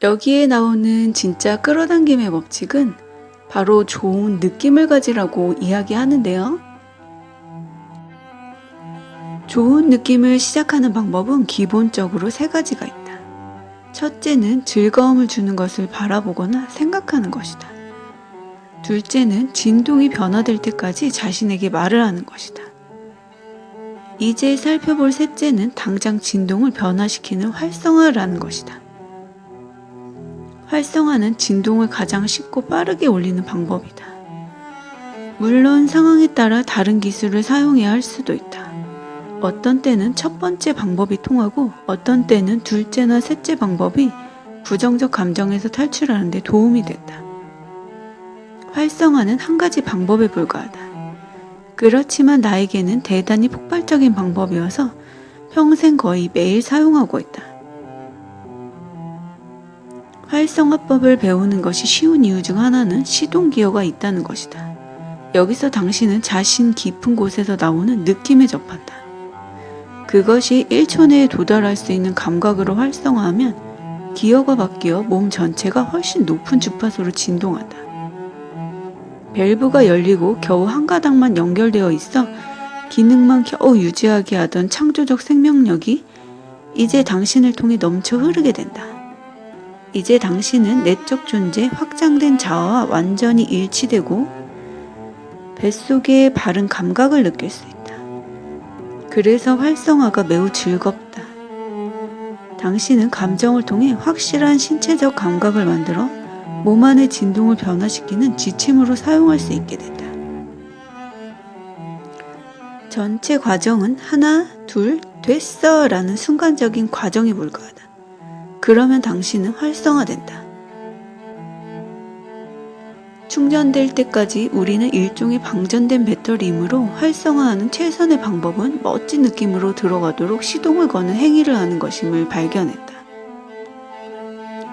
여기에 나오는 진짜 끌어당김의 법칙은 바로 좋은 느낌을 가지라고 이야기하는데요. 좋은 느낌을 시작하는 방법은 기본적으로 세 가지가 있다. 첫째는 즐거움을 주는 것을 바라보거나 생각하는 것이다. 둘째는 진동이 변화될 때까지 자신에게 말을 하는 것이다. 이제 살펴볼 셋째는 당장 진동을 변화시키는 활성화라는 것이다. 활성화는 진동을 가장 쉽고 빠르게 올리는 방법이다. 물론 상황에 따라 다른 기술을 사용해야 할 수도 있다. 어떤 때는 첫 번째 방법이 통하고 어떤 때는 둘째나 셋째 방법이 부정적 감정에서 탈출하는 데 도움이 된다. 활성화는 한 가지 방법에 불과하다. 그렇지만 나에게는 대단히 폭발적인 방법이어서 평생 거의 매일 사용하고 있다. 활성화법을 배우는 것이 쉬운 이유 중 하나는 시동 기어가 있다는 것이다. 여기서 당신은 자신 깊은 곳에서 나오는 느낌에 접한다. 그것이 1초 내에 도달할 수 있는 감각으로 활성화하면 기어가 바뀌어 몸 전체가 훨씬 높은 주파수로 진동한다. 밸브가 열리고 겨우 한 가닥만 연결되어 있어 기능만 겨우 유지하게 하던 창조적 생명력이 이제 당신을 통해 넘쳐 흐르게 된다. 이제 당신은 내적 존재, 확장된 자아와 완전히 일치되고 뱃속의 바른 감각을 느낄 수 있다. 그래서 활성화가 매우 즐겁다. 당신은 감정을 통해 확실한 신체적 감각을 만들어 몸 안의 진동을 변화시키는 지침으로 사용할 수 있게 된다. 전체 과정은 하나, 둘, 됐어 라는 순간적인 과정이 불과하다. 그러면 당신은 활성화된다. 충전될 때까지 우리는 일종의 방전된 배터리이므로 활성화하는 최선의 방법은 멋진 느낌으로 들어가도록 시동을 거는 행위를 하는 것임을 발견했다.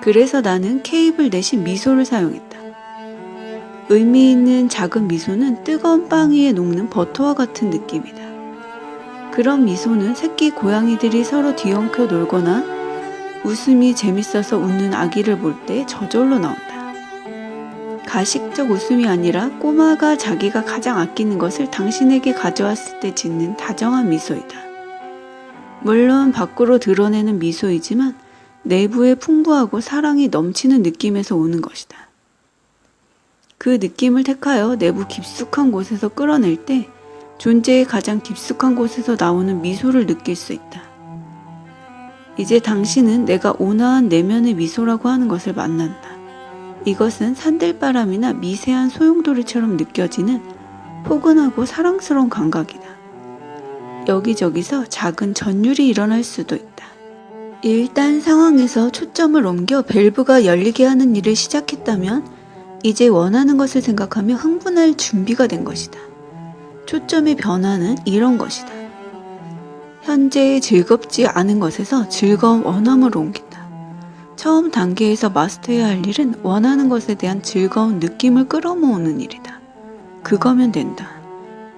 그래서 나는 케이블 대신 미소를 사용했다. 의미 있는 작은 미소는 뜨거운 빵 위에 녹는 버터와 같은 느낌이다. 그런 미소는 새끼 고양이들이 서로 뒤엉켜 놀거나 웃음이 재밌어서 웃는 아기를 볼 때 저절로 나온다. 가식적 웃음이 아니라 꼬마가 자기가 가장 아끼는 것을 당신에게 가져왔을 때 짓는 다정한 미소이다. 물론 밖으로 드러내는 미소이지만 내부에 풍부하고 사랑이 넘치는 느낌에서 오는 것이다. 그 느낌을 택하여 내부 깊숙한 곳에서 끌어낼 때 존재의 가장 깊숙한 곳에서 나오는 미소를 느낄 수 있다. 이제 당신은 내가 온화한 내면의 미소라고 하는 것을 만난다. 이것은 산들바람이나 미세한 소용돌이처럼 느껴지는 포근하고 사랑스러운 감각이다. 여기저기서 작은 전율이 일어날 수도 있다. 일단 상황에서 초점을 옮겨 밸브가 열리게 하는 일을 시작했다면 이제 원하는 것을 생각하며 흥분할 준비가 된 것이다. 초점의 변화는 이런 것이다. 현재 즐겁지 않은 것에서 즐거운 원함으로 옮긴다. 처음 단계에서 마스터해야 할 일은 원하는 것에 대한 즐거운 느낌을 끌어모으는 일이다. 그거면 된다.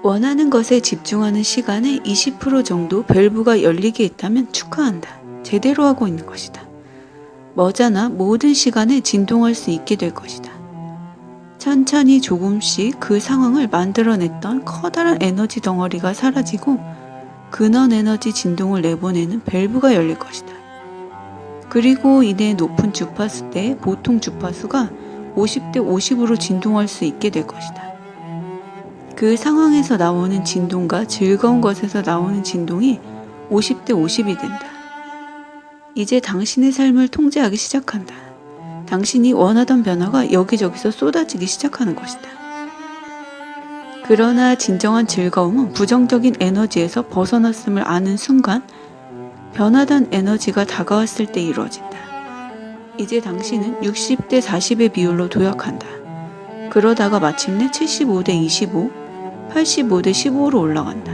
원하는 것에 집중하는 시간의 20% 정도 밸브가 열리게 있다면 축하한다. 제대로 하고 있는 것이다. 머자나 모든 시간에 진동할 수 있게 될 것이다. 천천히 조금씩 그 상황을 만들어냈던 커다란 에너지 덩어리가 사라지고 근원 에너지 진동을 내보내는 밸브가 열릴 것이다. 그리고 이내 높은 주파수 때 보통 주파수가 50대 50으로 진동할 수 있게 될 것이다. 그 상황에서 나오는 진동과 즐거운 것에서 나오는 진동이 50대 50이 된다. 이제 당신의 삶을 통제하기 시작한다. 당신이 원하던 변화가 여기저기서 쏟아지기 시작하는 것이다. 그러나 진정한 즐거움은 부정적인 에너지에서 벗어났음을 아는 순간 변화된 에너지가 다가왔을 때 이루어진다. 이제 당신은 60대 40의 비율로 도약한다. 그러다가 마침내 75대 25, 85대 15로 올라간다.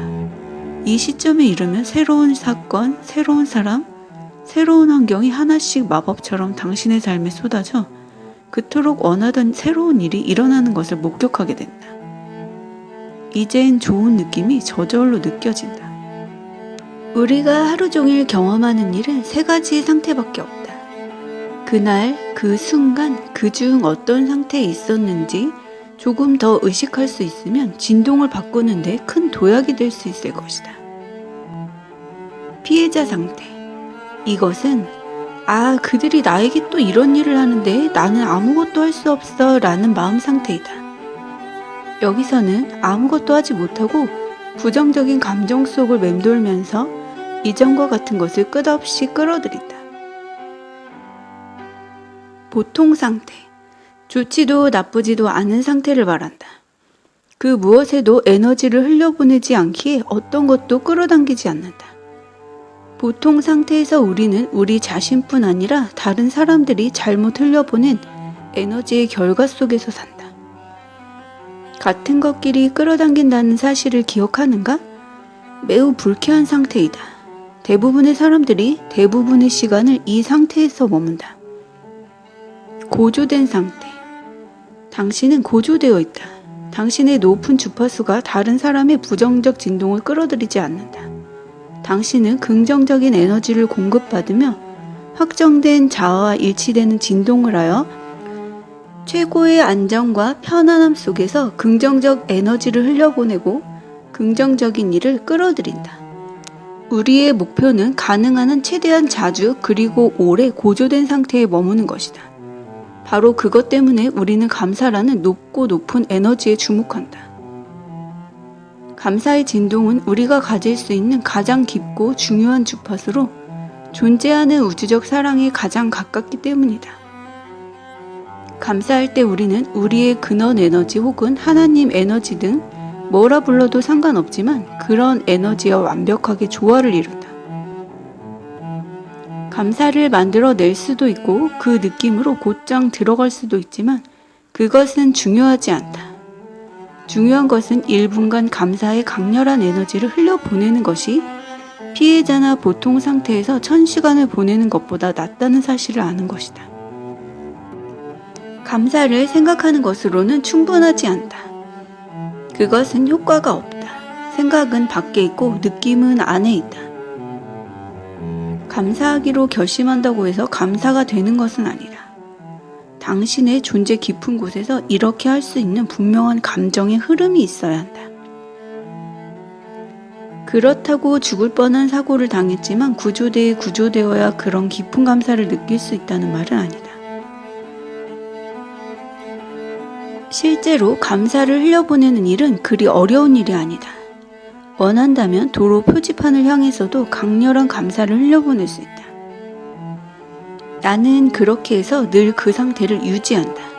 이 시점에 이르면 새로운 사건, 새로운 사람, 새로운 환경이 하나씩 마법처럼 당신의 삶에 쏟아져 그토록 원하던 새로운 일이 일어나는 것을 목격하게 된다. 이젠 좋은 느낌이 저절로 느껴진다. 우리가 하루 종일 경험하는 일은 세 가지 상태밖에 없다. 그날 그 순간 그 중 어떤 상태에 있었는지 조금 더 의식할 수 있으면 진동을 바꾸는데 큰 도약이 될 수 있을 것이다. 피해자 상태. 이것은 아, 그들이 나에게 또 이런 일을 하는데 나는 아무것도 할 수 없어 라는 마음 상태이다. 여기서는 아무것도 하지 못하고 부정적인 감정 속을 맴돌면서 이전과 같은 것을 끝없이 끌어들인다. 보통 상태. 좋지도 나쁘지도 않은 상태를 말한다. 그 무엇에도 에너지를 흘려보내지 않기에 어떤 것도 끌어당기지 않는다. 보통 상태에서 우리는 우리 자신뿐 아니라 다른 사람들이 잘못 흘려보낸 에너지의 결과 속에서 산다. 같은 것끼리 끌어당긴다는 사실을 기억하는가? 매우 불쾌한 상태이다. 대부분의 사람들이 대부분의 시간을 이 상태에서 머문다. 고조된 상태. 당신은 고조되어 있다. 당신의 높은 주파수가 다른 사람의 부정적 진동을 끌어들이지 않는다. 당신은 긍정적인 에너지를 공급받으며 확정된 자아와 일치되는 진동을 하여 최고의 안정과 편안함 속에서 긍정적 에너지를 흘려보내고 긍정적인 일을 끌어들인다. 우리의 목표는 가능한 한 최대한 자주 그리고 오래 고조된 상태에 머무는 것이다. 바로 그것 때문에 우리는 감사라는 높고 높은 에너지에 주목한다. 감사의 진동은 우리가 가질 수 있는 가장 깊고 중요한 주파수로 존재하는 우주적 사랑에 가장 가깝기 때문이다. 감사할 때 우리는 우리의 근원 에너지 혹은 하나님 에너지 등 뭐라 불러도 상관없지만 그런 에너지와 완벽하게 조화를 이룬다. 감사를 만들어 낼 수도 있고 그 느낌으로 곧장 들어갈 수도 있지만 그것은 중요하지 않다. 중요한 것은 1분간 감사의 강렬한 에너지를 흘려보내는 것이 피해자나 보통 상태에서 1000시간을 보내는 것보다 낫다는 사실을 아는 것이다. 감사를 생각하는 것으로는 충분하지 않다. 그것은 효과가 없다. 생각은 밖에 있고 느낌은 안에 있다. 감사하기로 결심한다고 해서 감사가 되는 것은 아니라 당신의 존재 깊은 곳에서 이렇게 할 수 있는 분명한 감정의 흐름이 있어야 한다. 그렇다고 죽을 뻔한 사고를 당했지만 구조대에 구조되어야 그런 깊은 감사를 느낄 수 있다는 말은 아니다. 실제로 감사를 흘려보내는 일은 그리 어려운 일이 아니다. 원한다면 도로 표지판을 향해서도 강렬한 감사를 흘려보낼 수 있다. 나는 그렇게 해서 늘 그 상태를 유지한다.